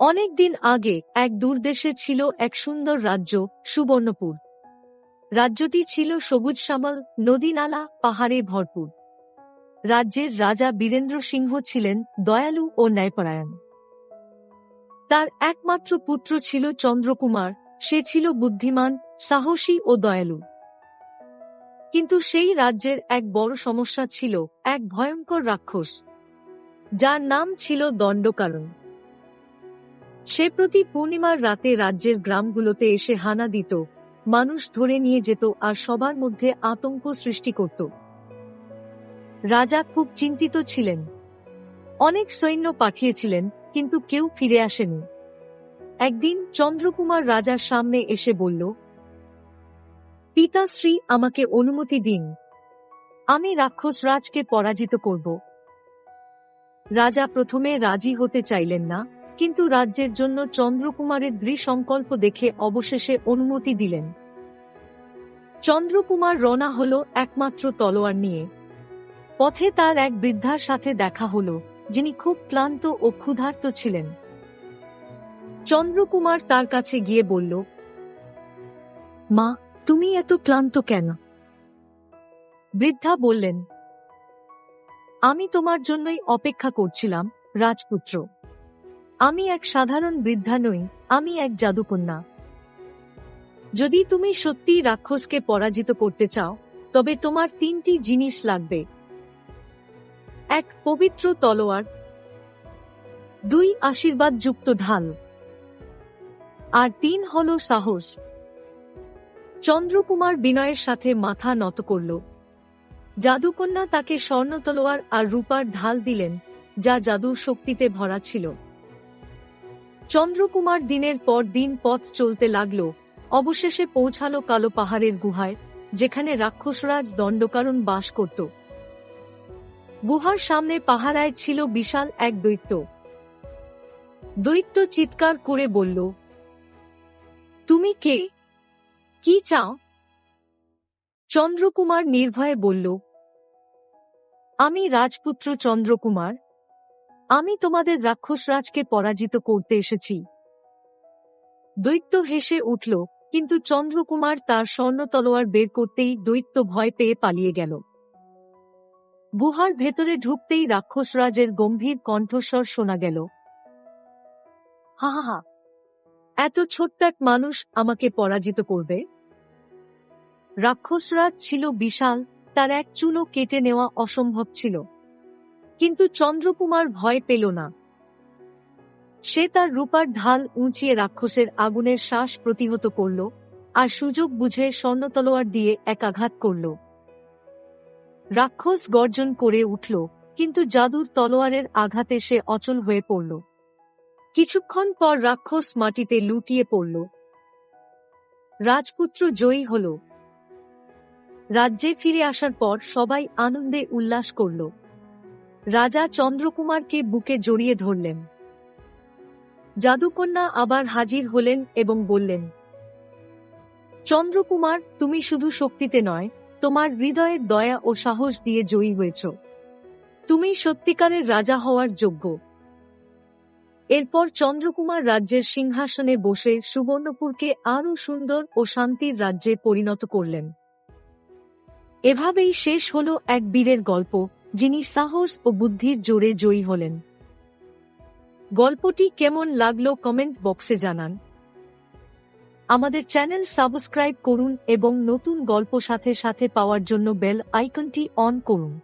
অনেক দিন আগে এক দূরদেশে ছিল এক সুন্দর রাজ্য, সুবর্ণপুর। রাজ্যটি ছিল সবুজ শ্যামল, নদী নালা, পাহাড়ে ভরপুর। রাজ্যের রাজা বীরেন্দ্র সিংহ ছিলেন দয়ালু ও ন্যায়পরায়ণ। তার একমাত্র পুত্র ছিল চন্দ্রকুমার, সে ছিল বুদ্ধিমান, সাহসী ও দয়ালু। কিন্তু সেই রাজ্যের এক বড় সমস্যা ছিল, এক ভয়ঙ্কর রাক্ষস, যার নাম ছিল দণ্ডকারণ। সে প্রতি পূর্ণিমার রাতে রাজ্যের গ্রামগুলোতে এসে হানা দিত, মানুষ ধরে নিয়ে যেত আর সবার মধ্যে আতঙ্ক সৃষ্টি করত। রাজা খুব চিন্তিত ছিলেন। অনেক সৈন্য পাঠিয়েছিলেন, কিন্তু কেউ ফিরে আসেনি। একদিন চন্দ্রকুমার রাজার সামনে এসে বলল পিতাশ্রী আমাকে অনুমতি দিন। আমি রাক্ষস রাজকে পরাজিত করব। রাজা প্রথমে রাজি হতে চাইলেন না কিন্তু রাজ্যের জন্য চন্দ্রকুমারের দৃঢ়সংকল্প দেখে অবশেষে অনুমতি দিলেন। চন্দ্রকুমার রওনা হল একমাত্র তলোয়ার নিয়ে। পথে তার এক বৃদ্ধার সাথে দেখা হল, যিনি খুব ক্লান্ত ও ক্ষুধার্ত ছিলেন। চন্দ্রকুমার তার কাছে গিয়ে বলল, মা, তুমি এত ক্লান্ত কেন? বৃদ্ধা বললেন, আমি তোমার জন্যই অপেক্ষা করছিলাম, রাজপুত্র। আমি এক সাধারণ বৃদ্ধা নই, আমি এক জাদুকন্যা। যদি তুমি সত্যি রাক্ষসকে পরাজিত করতে চাও, তবে তোমার তিনটি জিনিস লাগবে। এক, পবিত্র তলোয়ার। দুই, আশীর্বাদযুক্ত ঢাল। আর তিন হল সাহস। চন্দ্রকুমার বিনয়ের সাথে মাথা নত করল। জাদুকন্যা তাকে স্বর্ণ তলোয়ার আর রূপার ঢাল দিলেন, যা জাদুর শক্তিতে ভরা ছিল। চন্দ্রকুমার দিনের পর দিন পথ চলতে লাগল। অবশেষে পৌঁছালো কালো পাহাড়ের গুহায়, যেখানে রাক্ষসরাজ দণ্ডকারণ বাস করত। গুহার সামনে পাহারায় ছিল বিশাল এক দৈত্য। দৈত্য চিৎকার করে বলল, তুমি কে? কি চাও? চন্দ্রকুমার নির্ভয়ে বলল, আমি রাজপুত্র চন্দ্রকুমার। আমি তোমাদের রাক্ষসরাজকে পরাজিত করতে এসেছি। দৈত্য হেসে উঠল, কিন্তু চন্দ্রকুমার তার স্বর্ণ তলোয়ার বের করতেই দৈত্য ভয় পেয়ে পালিয়ে গেল। গুহার ভেতরে ঢুকতেই রাক্ষসরাজের গম্ভীর কণ্ঠস্বর শোনা গেল। হা হা হা, এত ছোট্ট এক মানুষ আমাকে পরাজিত করবে? রাক্ষসরাজ ছিল বিশাল, তার এক চুলো কেটে নেওয়া অসম্ভব ছিল। কিন্তু চন্দ্রকুমার ভয় পেল না। সে তার রূপার ঢাল উঁচিয়ে রাক্ষসের আগুনের শ্বাস প্রতিহত করল আর সুযোগ বুঝে স্বর্ণতলোয়ার দিয়ে এক আঘাত করল। রাক্ষস গর্জন করে উঠল, কিন্তু জাদুর তলোয়ারের আঘাতে সে অচল হয়ে পড়ল। কিছুক্ষণ পর রাক্ষস মাটিতে লুটিয়ে পড়ল। রাজপুত্র জয়ী হল। রাজ্যে ফিরে আসার পর সবাই আনন্দে উল্লাস করল। রাজা চন্দ্রকুমারকে বুকে জড়িয়ে ধরলেন। জাদুকন্যা আবার হাজির হলেন এবং বললেন, চন্দ্রকুমার, তুমি শুধু শক্তিতে নয়, তোমার হৃদয়ের দয়া ও সাহস দিয়ে জয়ী হয়েছ। তুমি সত্যিকারের রাজা হওয়ার যোগ্য। এরপর চন্দ্রকুমার রাজ্যের সিংহাসনে বসে সুবর্ণপুরকে আরও সুন্দর ও শান্তির রাজ্যে পরিণত করলেন। এভাবেই শেষ হল এক বীরের গল্প। যিনি সাহস ও বুদ্ধির জোরে জয়ী হলেন। গল্পটি কেমন লাগল কমেন্ট বক্সে জানান। আমাদের চ্যানেল সাবস্ক্রাইব করুন এবং নতুন গল্প সাথে সাথে পাওয়ার জন্য বেল আইকনটি অন করুন।